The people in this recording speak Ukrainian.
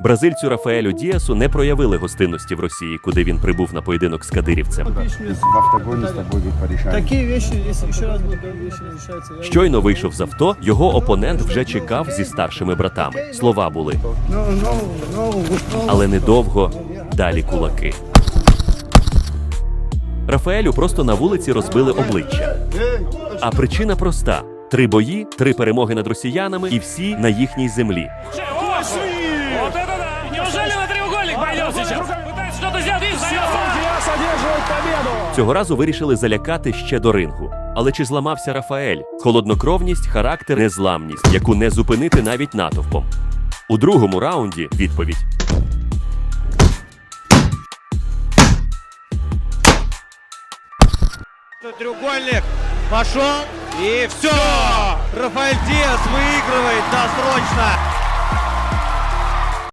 Бразильцю Рафаелю Діасу не проявили гостинності в Росії, куди він прибув на поєдинок з кадирівцем. В тобой ведь порешаем. Такие вещи, если раз вещи. Щойно вийшов з авто, його опонент вже чекав зі старшими братами. Слова були, no, no, no. але недовго далі кулаки. Рафаелю просто на вулиці розбили обличчя. А причина проста: три бої, три перемоги над росіянами і всі на їхній землі. Цього разу вирішили залякати ще до рингу. Але чи зламався Рафаель? Холоднокровність, характер, незламність, яку не зупинити навіть натовпом. У другому раунді відповідь. Треугольник пошел и все. Рафаэль Диас выигрывает досрочно.